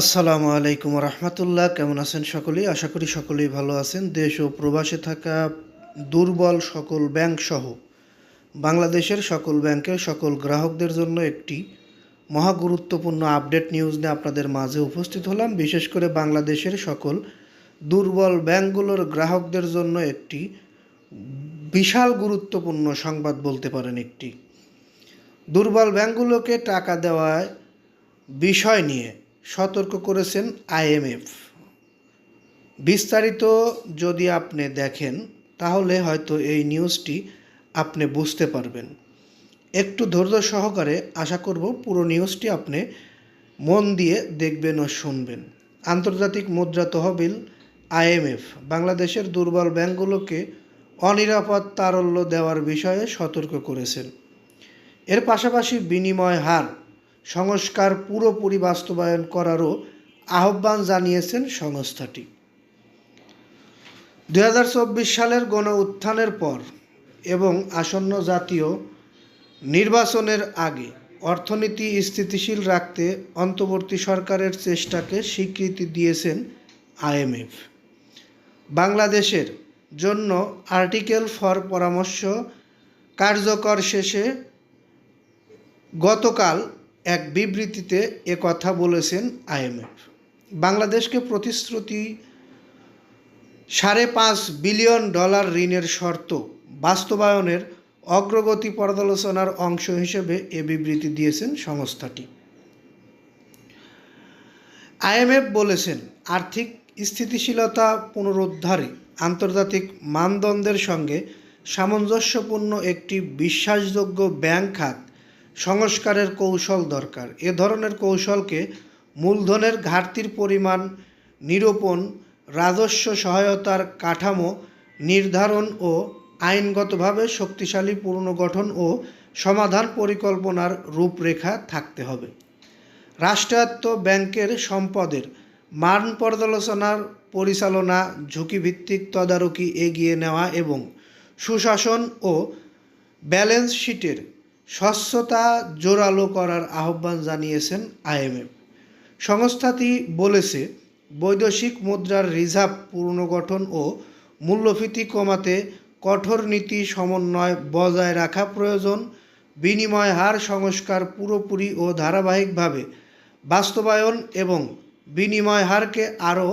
আসসালামু আলাইকুম রহমতুল্লাহ। কেমন আছেন সকলেই আশা করি সকলেই ভালো আছেন। দেশ ও প্রবাসে থাকা দুর্বল সকল ব্যাংক সহ বাংলাদেশের সকল ব্যাংকের সকল গ্রাহকদের জন্য একটি মহা গুরুত্বপূর্ণ আপডেট নিউজ নিয়ে আপনাদের মাঝে উপস্থিত হলাম। বিশেষ করে বাংলাদেশের সকল দুর্বল ব্যাংকগুলোর গ্রাহকদের জন্য একটি বিশাল গুরুত্বপূর্ণ সংবাদ বলতে পারেন একটি। দুর্বল ব্যাংকগুলোকে টাকা দেওয়ায় বিষয় নিয়ে সতর্ক করেছেন আইএমএফ বিস্তারিত যদি আপনি দেখেন, তাহলে হয়তো এই নিউজটি আপনি বুঝতে পারবেন। একটু ধৈর্য সহকারে আশা করব পুরো নিউজটি আপনি মন দিয়ে দেখবেন ও শুনবেন। আন্তর্জাতিক মুদ্রা তহবিল আইএমএফ বাংলাদেশের দুর্বল ব্যাংকগুলোকে অনিরাপদ তারল্য দেওয়ার বিষয়ে সতর্ক করেছেন। এর পাশাপাশি বিনিময় হার সংস্কার পুরোপুরি বাস্তবায়ন করারও আহ্বান জানিয়েছেন সংস্থাটি। দু হাজার চব্বিশ সালের গণ উত্থানের পর এবং আসন্ন জাতীয় নির্বাচনের আগে অর্থনীতি স্থিতিশীল রাখতে অন্তর্বর্তী সরকারের চেষ্টাকে স্বীকৃতি দিয়েছেন আইএমএফ। বাংলাদেশের জন্য আর্টিকেল ফর পরামর্শ কার্যকর শেষে গতকাল এক বিবৃতিতে এ কথা বলেছেন আইএমএফ। বাংলাদেশকে প্রতিশ্রুতি সাড়ে পাঁচ বিলিয়ন ডলার ঋণের শর্ত বাস্তবায়নের অগ্রগতি পর্যালোচনার অংশ হিসেবে এ বিবৃতি দিয়েছেন সংস্থাটি। আইএমএফ বলেছেন, আর্থিক স্থিতিশীলতা পুনরুদ্ধারে আন্তর্জাতিক মানদণ্ডের সঙ্গে সামঞ্জস্যপূর্ণ একটি বিশ্বাসযোগ্য ব্যাংক খাত সংস্কারের কৌশল দরকার। এ ধরনের কৌশলকে মূলধনের ঘাটতির পরিমাণ, নিরূপণ, রাজস্ব সহায়তার কাঠামো নির্ধারণ ও আইনগতভাবে শক্তিশালী পুনর্গঠন ও সমাধান পরিকল্পনার রূপরেখা থাকতে হবে। রাষ্ট্রায়ত্ত ব্যাংকের সম্পদের মান পর্যালোচনার পরিচালনা, ঝুঁকিভিত্তিক তদারকি এগিয়ে নেওয়া এবং সুশাসন ও ব্যালেন্স শিটের স্বচ্ছতা জোরালো করার আহ্বান জানিয়েছেন আইএমএফ। সংস্থাটি বলেছে, বৈদেশিক মুদ্রার রিজার্ভ পুনর্গঠন ও মূল্যস্ফীতি কমাতে কঠোর নীতি সমন্বয় বজায় রাখা প্রয়োজন, বিনিময় হার সংস্কার পুরোপুরি ও ধারাবাহিকভাবে বাস্তবায়ন এবং বিনিময় হারকে আরও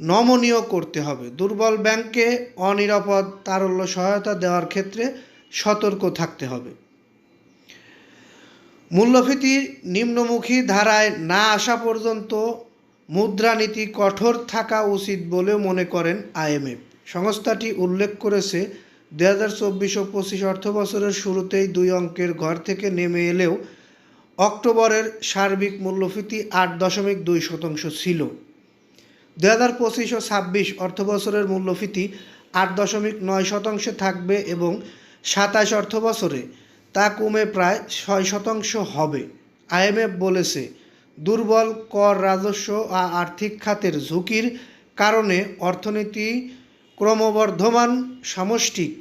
নমনীয় করতে হবে। দুর্বল ব্যাংককে অনিরাপদ তারল্য সহায়তা দেওয়ার ক্ষেত্রে সতর্ক থাকতে হবে। মূল্যস্ফীতি নিম্নমুখী ধারায় না আসা পর্যন্ত মুদ্রানীতি কঠোর থাকা উচিত বলে মনে করেন আইএমএফ সংস্থাটি উল্লেখ করেছে দু হাজার চব্বিশ ও পঁচিশ অর্থ বছরের শুরুতেই দুই অঙ্কের ঘর থেকে নেমে এলেও অক্টোবরের সার্বিক মূল্যফীতি আট দশমিক দুই শতাংশ ছিল। দু হাজার পঁচিশ ও ছাব্বিশ অর্থ বছরের মূল্যস্ফীতি আট দশমিক নয় শতাংশে থাকবে এবং সাতাশ অর্থ বছরে তা কমে প্রায় ছয় শতাংশ হবে। আইএমএফ বলেছে, দুর্বল কর রাজস্ব ও আর্থিক খাতের ঝুঁকির কারণে অর্থনীতি ক্রমবর্ধমান সামষ্টিক।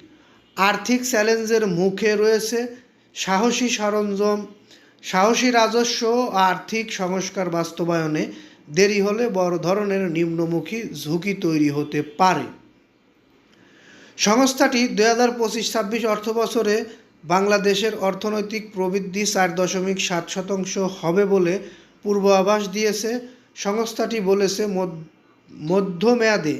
আর্থিক চ্যালেঞ্জের মুখে রয়েছে সাহসী সরঞ্জাম, সাহসী রাজস্ব আর্থিক সংস্কার বাস্তবায়নে দেরি হলে বড় ধরনের নিম্নমুখী ঝুঁকি তৈরি হতে পারে। সংস্থাটি দুই হাজার পঁচিশ ছাব্বিশ অর্থ বছরে বাংলাদেশের অর্থনৈতিক প্রবৃদ্ধি চার দশমিক সাত শতাংশ হবে বলে পূর্বাভাস দিয়েছে, সংস্থাটি বলেছে মধ্যমেয়াদে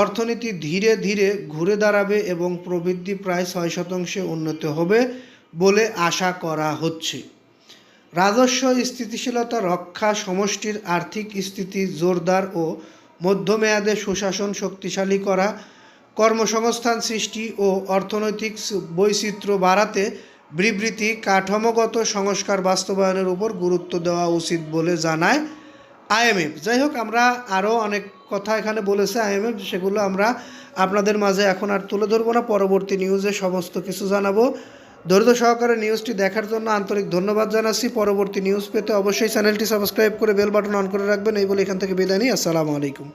অর্থনীতি ধীরে ধীরে ঘুরে দাঁড়াবে এবং প্রবৃদ্ধি প্রায় ছয় শতাংশে উন্নত হবে বলে আশা করা হচ্ছে। রাজস্ব স্থিতিশীলতা রক্ষা সমষ্টির আর্থিক স্থিতি জোরদার ও মধ্যমেয়াদে সুশাসন শক্তিশালী করা কর্মসংস্থান সৃষ্টি ও অর্থনৈতিক বৈচিত্র্য বাড়াতে বিবৃতি কাঠামোগত সংস্কার বাস্তবায়নের উপর গুরুত্ব দেওয়া উচিত বলে জানায় আইএমএফ। যাই হোক, আমরা আরও অনেক কথা এখানে বলেছে আইএমএফ, সেগুলো আমরা আপনাদের মাঝে এখন আর তুলে ধরবো না। পরবর্তী নিউজে সমস্ত কিছু জানাব। ধৈর্য সহকারে নিউজটি দেখার জন্য আন্তরিক ধন্যবাদ জানাচ্ছি। পরবর্তী নিউজ পেতে অবশ্যই চ্যানেলটি সাবস্ক্রাইব করে বেল বাটন অন করে রাখবেন। এই বলে এখান থেকে বিদায় নিই। আসসালামু আলাইকুম।